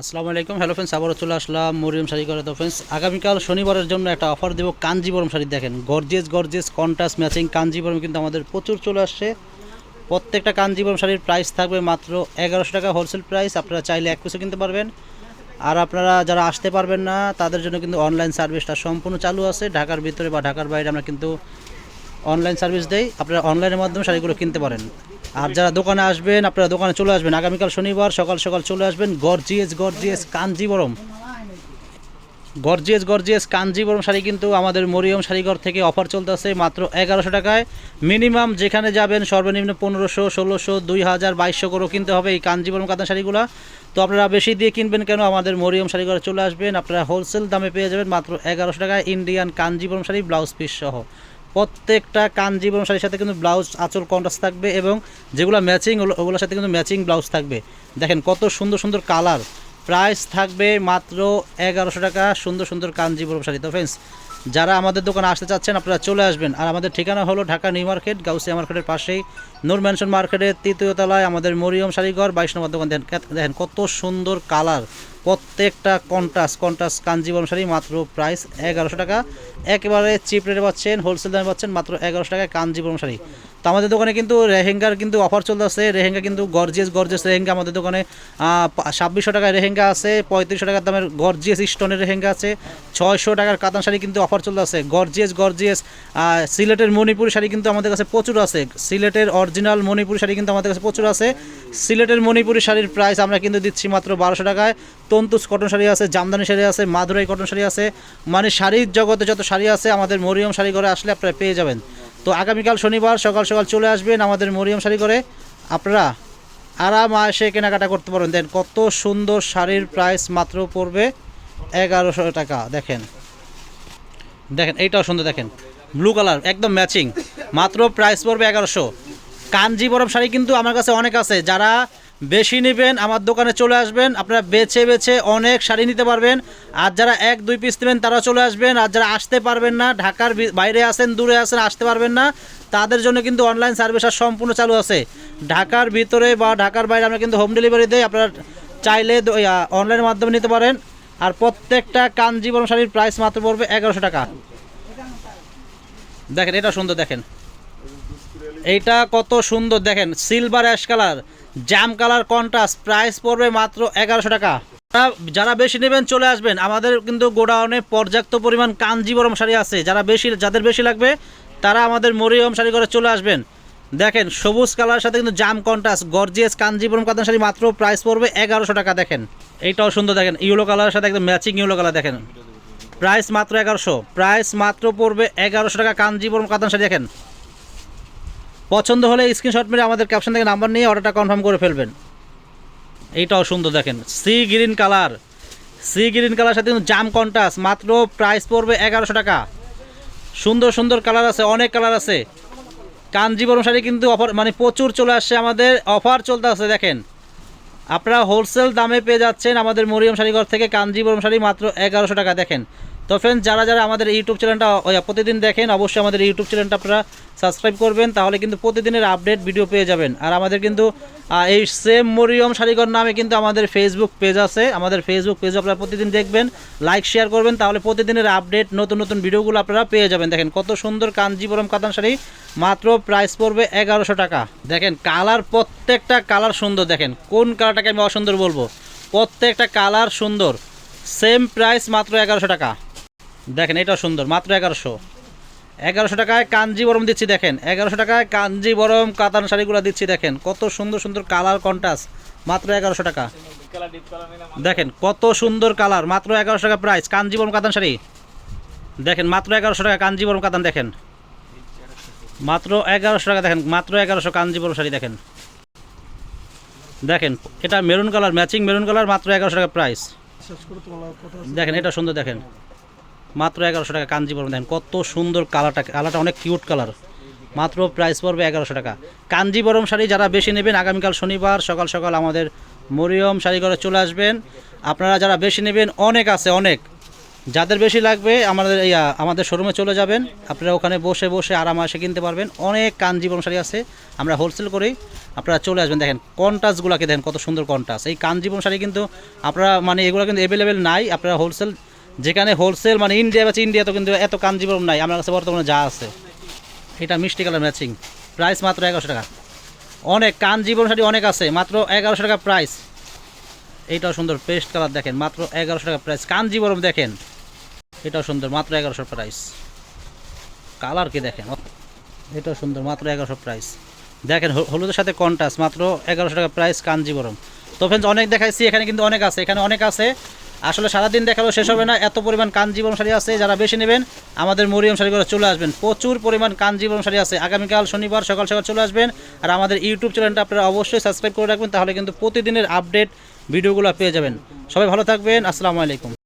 আসসালামু আলাইকুম। Hello friends আবারও চলে আসলাম মরিয়ম শাড়ি করে তো ফ্রেন্ডস আগামীকাল শনিবারের জন্য একটা অফার দেবো কাঞ্জিবরম শাড়ি। দেখেন gorgeous gorgeous contrast matching Kanjeevaram কিন্তু আমাদের প্রচুর চলে আসছে। প্রত্যেকটা কাঞ্জিবরম শাড়ির প্রাইস থাকবে মাত্র এগারোশো টাকা হোলসেল প্রাইস আপনারা চাইলে এক পিসও কিনতে পারবেন। আর আপনারা যারা আসতে পারবেন না, তাদের জন্য কিন্তু অনলাইন সার্ভিসটা সম্পূর্ণ চালু আছে। ঢাকার ভিতরে বা ঢাকার বাইরে আমরা কিন্তু অনলাইন সার্ভিস দেই। আপনারা অনলাইনের মাধ্যমে শাড়িগুলো কিনতে পারেন। আর যারা দোকানে আসবেন, আপনারা দোকানে চলে আসবেন। আগামীকাল শনিবার সকাল সকাল চলে আসবেন gorgeous gorgeous Kanjeevaram. Gorgeous gorgeous Kanjeevaram sari কিন্তু আমাদের মরিয়ম শাড়িঘর থেকে অফার চলতেছে মাত্র এগারোশো টাকায়। মিনিমাম যেখানে যাবেন সর্বনিম্ন পনেরোশো, ষোলোশো, দুই হাজার, বাইশশো করেও কিনতে হবে এই কাঞ্জিবরম কাতান শাড়িগুলো। তো আপনারা বেশি দিয়ে কিনবেন কেন? আমাদের মরিয়ম শাড়িঘরে চলে আসবেন। আপনারা হোলসেল দামে পেয়ে যাবেন মাত্র এগারোশো টাকায় Indian Kanjeevaram sari, blouse piece সহ। প্রত্যেকটা কাঞ্জিবরম শাড়ির সাথে কিন্তু ব্লাউজ আঁচল কন্ট্রাস্ট থাকবে এবং যেগুলো ম্যাচিং ওগুলোর সাথে কিন্তু ম্যাচিং ব্লাউজ থাকবে। দেখেন কত সুন্দর সুন্দর কালার প্রাইস থাকবে মাত্র এগারোশো টাকা। সুন্দর সুন্দর কাঞ্জিবরম শাড়ি তো ফ্রেন্ডস যারা আমাদের দোকানে আসতে চাচ্ছেন, আপনারা চলে আসবেন। আর আমাদের ঠিকানা হলো ঢাকা নিউ মার্কেট, গাউসিয়া মার্কেটের পাশেই। নূর ম্যানশন মার্কেটের তৃতীয় তলায় আমাদের মরিয়ম শাড়িঘর বাইশ নম্বর দোকান। দেখেন দেখেন কত সুন্দর কালার। প্রত্যেকটা কন্টাস কন্ট্রাস্ট কাঞ্জিবরম শাড়ি মাত্র প্রাইস এগারোশো টাকা। একেবারে চিপ রেটে পাচ্ছেন হোলসেল দামে পাচ্ছেন মাত্র এগারোশো টাকায় কাঞ্জিবরম শাড়ি তো আমাদের দোকানে কিন্তু রেহেঙ্গার কিন্তু অফার চলতে চলতেছে। রেহেঙ্গা কিন্তু গর্জিয়াস গর্জিয়াস রেহেঙ্গা আমাদের দোকানে ছাব্বিশশো টাকায় রেহেঙ্গা আছে, পঁয়ত্রিশশো টাকার দামের গর্জিয়াস স্টোনের রেহেঙ্গা আছে, ছয়শো টাকার কাতান শাড়ি কিন্তু অফার চলতে চলতেছে গর্জিয়াস গর্জিয়াস সিলেটের মণিপুরি শাড়ি কিন্তু আমাদের কাছে প্রচুর আছে। সিলেটের অরিজিনাল মণিপুরি শাড়ি কিন্তু আমাদের কাছে প্রচুর আছে। সিলেটের মণিপুরি শাড়ির প্রাইস আমরা কিন্তু দিচ্ছি মাত্র বারোশো টাকায়। তন্তুস কটন শাড়ি আছে, জামদানি শাড়ি আছে, মাদুরাই কটন শাড়ি আছে। মানে শাড়ির জগতে যত শাড়ি আছে, আমাদের মরিয়ম শাড়ি ঘরে আসলে আপনারা পেয়ে যাবেন। তো আগামীকাল শনিবার সকাল সকাল চলে আসবেন আমাদের মরিয়াম শাড়ি করে। আপনারা আরাম এসে কেনাকাটা করতে পারেন। দেন কত সুন্দর শাড়ির প্রাইস মাত্র পড়বে এগারোশো টাকা। দেখেন। দেখেন, এইটাও সুন্দর, দেখেন। ব্লু কালার একদম ম্যাচিং মাত্র প্রাইস পড়বে এগারোশো। কাঞ্জিবরম শাড়ি কিন্তু আমার কাছে অনেক আছে। যারা বেশি নেবেন, আমার দোকানে চলে আসবেন, আপনারা বেছে বেছে অনেক শাড়ি নিতে পারবেন। আর যারা এক, দুই পিস নেবেন, তারা চলে আসবেন। আর যারা আসতে পারবেন না, ঢাকার বাইরে আছেন, দূরে আছেন, আসতে পারবেন না, তাদের জন্য কিন্তু অনলাইন সার্ভিস আর সম্পূর্ণ চালু আছে। ঢাকার ভিতরে বা ঢাকার বাইরে আমরা কিন্তু হোম ডেলিভারি দেই, আপনারা চাইলে অনলাইনের মাধ্যমে নিতে পারেন। আর প্রত্যেকটা কাঞ্জিবরম শাড়ির প্রাইস মাত্র পড়বে এগারোশো টাকা। দেখেন, এটা সুন্দর দেখেন। এইটা কত সুন্দর দেখেন সিলভার অ্যাশ কালার জাম কালার কন্ট্রাস্ট প্রাইস পড়বে মাত্র এগারোশো টাকা। যারা- বেশি নেবেন চলে আসবেন। আমাদের কিন্তু গোডাউনে পর্যাপ্ত পরিমাণ কাঞ্জিবরম শাড়ি আছে। যারা বেশি, যাদের বেশি লাগবে, তারা আমাদের মরিয়ম শাড়ি করে চলে আসবেন। দেখেন, সবুজ কালার সাথে কিন্তু জাম কন্ট্রাস্ট গর্জিয়াস কাঞ্জিবরম কাতান শাড়ি মাত্র প্রাইস পড়বে এগারোশো টাকা, দেখেন। এইটাও সুন্দর, দেখেন ইউলো কালারের সাথে একদম ম্যাচিং ইউলো কালার, দেখেন। প্রাইস মাত্র এগারোশো প্রাইস মাত্র পড়বে এগারোশো টাকা কাঞ্জিবরম কাতান শাড়ি, দেখেন। পছন্দ হলে স্ক্রিনশট মেরে আমাদের ক্যাপশন থেকে নাম্বার নিয়ে অর্ডারটা কনফার্ম করে ফেলবেন। এইটাও সুন্দর দেখেন sea green colour sea green colour সাথে কিন্তু জাম কন্টাস মাত্র প্রাইস পড়বে এগারোশো টাকা। সুন্দর সুন্দর কালার আছে, অনেক কালার আছে। কাঞ্জিবরম শাড়ি কিন্তু অফার মানে প্রচুর চলে আসছে আমাদের অফার চলতে আছে, দেখেন। আপনারা হোলসেল দামে পেয়ে যাচ্ছেন আমাদের মরিয়ম শাড়িঘর থেকে কাঞ্জিবরম শাড়ি মাত্র এগারোশো টাকা, দেখেন। তো ফ্রেন্ডস যারা যারা আমাদের ইউটিউব চ্যানেলটা প্রতিদিন দেখেন, অবশ্যই আমাদের ইউটিউব চ্যানেলটা আপনারা সাবস্ক্রাইব করবেন, তাহলে কিন্তু প্রতিদিনের আপডেট ভিডিও পেয়ে যাবেন। আর আমাদের কিন্তু এই সেম মরিয়ম শাড়িঘর নামে কিন্তু আমাদের ফেসবুক পেজ আছে। আমাদের ফেসবুক পেজ আপনারা প্রতিদিন দেখবেন লাইক শেয়ার করবেন, তাহলে প্রতিদিনের আপডেট নতুন নতুন ভিডিওগুলো আপনারা পেয়ে যাবেন। দেখেন, কত সুন্দর কাঞ্জিবরম কাতান শাড়ি, মাত্র প্রাইস পড়বে এগারোশো টাকা। দেখেন কালার প্রত্যেকটা কালার সুন্দর। দেখেন, কোন কালারটাকে আমি অসুন্দর বলব? প্রত্যেকটা কালার সুন্দর। সেম প্রাইস মাত্র এগারোশো টাকা। দেখেন, এটাও সুন্দর, মাত্র এগারোশো। এগারোশো টাকায় কাঞ্জিবরম দিচ্ছি, দেখেন। এগারোশো টাকায় কাঞ্জিবরম কাতান শাড়িগুলো দিচ্ছি, দেখেন। কত সুন্দর সুন্দর কালার কন্টাস মাত্র এগারোশো টাকা। দেখেন, কত সুন্দর কালার, মাত্র এগারোশো টাকা প্রাইস কাঞ্জিবরম কাতান শাড়ি। দেখেন, মাত্র এগারোশো টাকা কাঞ্জিবরম কাতান, দেখেন। মাত্র এগারোশো টাকা, দেখেন, মাত্র এগারোশো কাঞ্জিবরম শাড়ি, দেখেন। দেখেন, এটা maroon colour matching maroon colour, মাত্র এগারোশো টাকা প্রাইস দেখেন, এটা সুন্দর, দেখেন। মাত্র এগারোশো টাকা কাঞ্জিবরম দেখেন কত সুন্দর কালারটা কালারটা অনেক কিউট কালার মাত্র প্রাইস পড়বে এগারোশো টাকা। কাঞ্জিবরম শাড়ি যারা বেশি নেবেন, আগামীকাল শনিবার সকাল সকাল আমাদের মরিয়ম শাড়ি ঘরে চলে আসবেন। আপনারা যারা বেশি নেবেন, অনেক আছে, অনেক। যাদের বেশি লাগবে, আমাদের ইয়া আমাদের শোরুমে চলে যাবেন। আপনারা ওখানে বসে বসে আরামাসে কিনতে পারবেন। অনেক কাঞ্জিবরম শাড়ি আছে, আমরা হোলসেল করি। আপনারা চলে আসবেন। দেখেন কন্টাসগুলোকে দেখেন কত সুন্দর কন্টাস এই কাঞ্জিবরম শাড়ি কিন্তু আপনারা মানে এগুলো কিন্তু অ্যাভেলেবেল নাই। আপনারা হোলসেল যেখানে হোলসেল মানে ইন্ডিয়া আছে ইন্ডিয়াতে কিন্তু এত কাঞ্জিবরম নাই। আমার কাছে বর্তমানে যা আছে। এটা মিষ্টি কালার ম্যাচিং প্রাইস মাত্র এগারোশো টাকা। অনেক কাঞ্জিবরম শাড়ি অনেক আছে। মাত্র এগারোশো টাকা প্রাইস এইটাও সুন্দর পেস্ট কালার দেখেন। মাত্র এগারোশো টাকা প্রাইস কাঞ্জিবরম দেখেন। এটাও সুন্দর। মাত্র এগারোশো প্রাইস কালার কি দেখেন? এটাও সুন্দর। মাত্র এগারোশো প্রাইস দেখেন হলুদের সাথে কন্টাস মাত্র এগারোশো টাকা প্রাইস কাঞ্জিবরম। তো ফ্রেন্ডস অনেক দেখাইছি। এখানে কিন্তু অনেক আছে। এখানে অনেক আছে আসলে সারাদিন দেখালেও শেষ হবে না। এত পরিমাণ কাঞ্জিবরম শাড়ি আছে, যারা বেশি নেবেন, আমাদের মরিয়ম শাড়িগুলো চলে আসবেন। প্রচুর পরিমাণ কাঞ্জিবরম শাড়ি আছে। আগামীকাল শনিবার সকাল সকাল চলে আসবেন। আর আমাদের ইউটিউব চ্যানেলটা আপনারা অবশ্যই সাবস্ক্রাইব করে রাখবেন, তাহলে কিন্তু প্রতিদিনের আপডেট ভিডিওগুলো পেয়ে যাবেন। সবাই ভালো থাকবেন। আসসালামু আলাইকুম।